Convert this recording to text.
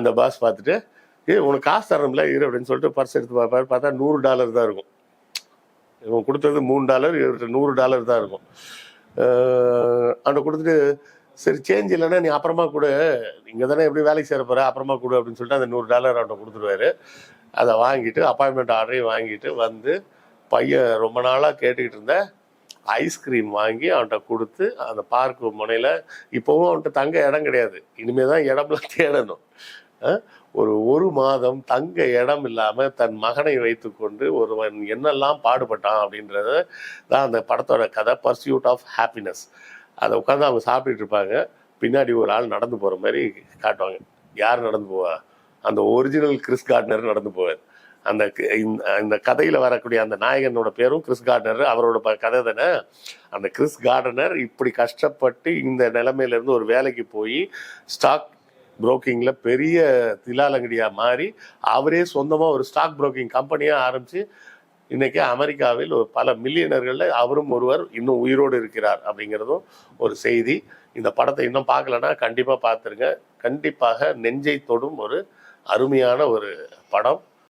அந்த பாஸ் பார்த்துட்டு ஏ உனக்கு காசு தரணும்ல இரு அப்படின்னு சொல்லிட்டு பர்ஸ் எடுத்து பார்ப்பாரு பார்த்தா நூறு டாலர் தான் இருக்கும். இவன் கொடுத்தது மூணு டாலர் இவர்கிட்ட நூறு டாலர் தான் இருக்கும். அவன்கிட்ட கொடுத்துட்டு சரி சேஞ்ச் இல்லைன்னா நீ அப்புறமா கொடு. இங்கே தானே எப்படி வேலைக்கு சேர போகிற அப்புறமா கொடு அப்படின்னு சொல்லிட்டு அந்த நூறு டாலர் அவன்கிட்ட கொடுத்துருவாரு அதை வாங்கிட்டு அப்பாயின்மெண்ட் ஆர்டரையும் வாங்கிட்டு வந்து பையன் ரொம்ப நாளாக கேட்டுக்கிட்டு இருந்த ஐஸ்கிரீம் வாங்கி அவன்கிட்ட கொடுத்து அந்த பார்க் முனையில் இப்போவும் அவன்கிட்ட தங்க இடம் கிடையாது. இனிமேல் தான் இடம்லாம் தேடணும். ஒரு ஒரு மாதம் தங்க இடம் இல்லாமல் தன் மகனை வைத்துக்கொண்டு ஒருவன் என்னெல்லாம் பாடுபட்டான் அப்படின்றத தான் அந்த படத்தோட கதை பர்சியூட் ஆஃப் ஹாப்பினஸ் அதை உட்காந்து அவங்க சாப்பிட்டுட்டு இருப்பாங்க. பின்னாடி ஒரு ஆள் நடந்து போகிற மாதிரி காட்டுவாங்க. யார் நடந்து போவா? அந்த ஒரிஜினல் கிறிஸ் கார்ட்னர் நடந்து போவார். அந்த க- இந்த- கதையில் வரக்கூடிய அந்த நாயகனோட பேரும் கிறிஸ் கார்டனர் அவரோட ப- கதை தானே? அந்த கிறிஸ் கார்டனர் இப்படி கஷ்டப்பட்டு இந்த நிலைமையில இருந்து ஒரு வேலைக்கு போய் ஸ்டாக் புரோக்கிங்கில் பெரிய திலாலங்கடியாக மாறி அவரே சொந்தமாக ஒரு ஸ்டாக் புரோக்கிங் கம்பெனியாக ஆரம்பித்து இன்றைக்கி அமெரிக்காவில் ஒரு பல மில்லியனர்களில் அவரும் ஒருவர் இன்னும் உயிரோடு இருக்கிறார் அப்படிங்கிறதும் ஒரு செய்தி. இந்த படத்தை இன்னும் பார்க்கலன்னா கண்டிப்பாக பார்த்துருங்க. கண்டிப்பாக நெஞ்சை தொடும் ஒரு அருமையான ஒரு படம்.